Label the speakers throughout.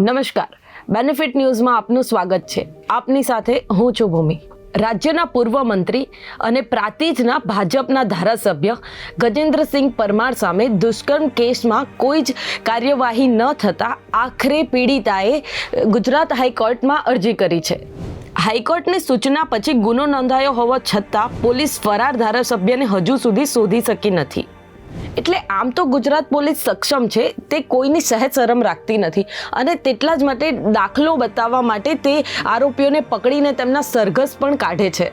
Speaker 1: નમસ્કાર. બેનિફિટ ન્યૂઝમાં આપનું સ્વાગત છે. આપની સાથે હું છું ભૂમિ. રાજ્યના પૂર્વ મંત્રી અને પ્રાતિજના ભાજપના ધારાસભ્ય ગજેન્દ્રસિંહ પરમાર સામે દુષ્કર્મ કેસમાં કોઈ જ કાર્યવાહી ન થતાં આખરે પીડિતાએ ગુજરાત હાઈકોર્ટમાં અરજી કરી છે. હાઈકોર્ટની સૂચના પછી ગુનો નોંધાયો હોવા છતાં પોલીસ ફરાર ધારાસભ્યને હજુ સુધી શોધી શકી નથી. એટલે આમ તો ગુજરાત પોલીસ સક્ષમ છે, તે કોઈની સહેજ શરમ રાખતી નથી. અને તેટલા જ માટે દાખલો બતાવવા માટે તે આરોપીઓને પકડીને તેમના સરઘસ પણ કાઢે છે.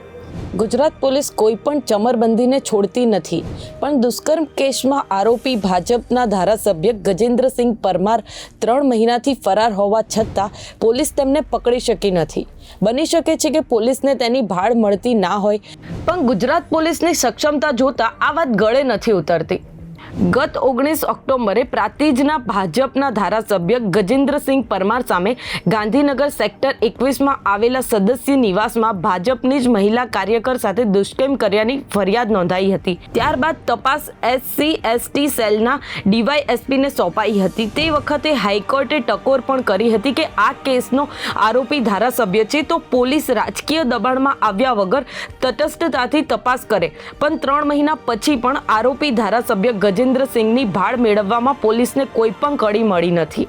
Speaker 1: ગુજરાત પોલીસ કોઈ પણ ચમરબંધીને છોડતી નથી. પણ દુષ્કર્મ કેસમાં આરોપી ભાજપના ધારાસભ્ય ગજેન્દ્રસિંહ પરમાર ત્રણ મહિનાથી ફરાર હોવા છતાં પોલીસ તેમને પકડી શકી નથી. બની શકે છે કે પોલીસને તેની ભાળ મળતી ના હોય. પણ ગુજરાત પોલીસની સક્ષમતા જોતા આ વાત ગળે નથી ઉતરતી. ગત ઓગણીસ ઓક્ટોબરે પ્રાતિજના ભાજપના ધારાસભ્ય ગજેન્દ્રસિંહ પરમાર સામે ગાંધીનગર સેક્ટર એકવીસમાં આવેલા સદસ્ય નિવાસમાં ભાજપની જ મહિલા કાર્યકર સાથે દુષ્કર્મ કર્યાની ફરિયાદ નોંધાઈ હતી. ત્યારબાદ તપાસ એસસી, એસટી સેલના ડીવાયએસપીને સોંપાઈ હતી. તે વખતે હાઈકોર્ટે ટકોર પણ કરી હતી કે આ કેસનો આરોપી ધારાસભ્ય છે તો પોલીસ રાજકીય દબાણમાં આવ્યા વગર તટસ્થતાથી તપાસ કરે. પણ ત્રણ મહિના પછી પણ આરોપી ધારાસભ્ય ગજેન્દ્રસિંહની ભાળ મેળવવામાં પોલીસને કોઈ પણ કડી મળી નથી.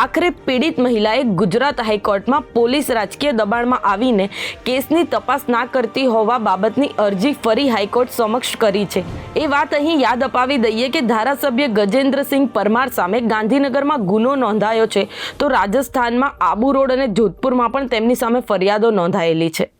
Speaker 1: આખરે પીડિત મહિલાએ ગુજરાત હાઈકોર્ટમાં પોલીસ રાજકીય દબાણમાં આવીને કેસની તપાસ ના કરતી હોવા બાબતની અરજી ફરી હાઈકોર્ટ સમક્ષ કરી છે. એ વાત અહીં યાદ અપાવી દઈએ કે ધારાસભ્ય ગજેન્દ્રસિંહ પરમાર સામે ગાંધીનગરમાં ગુનો નોંધાયો છે. તો રાજસ્થાનમાં આબુ રોડ અને જોધપુરમાં પણ તેમની સામે ફરિયાદો નોંધાયેલી છે.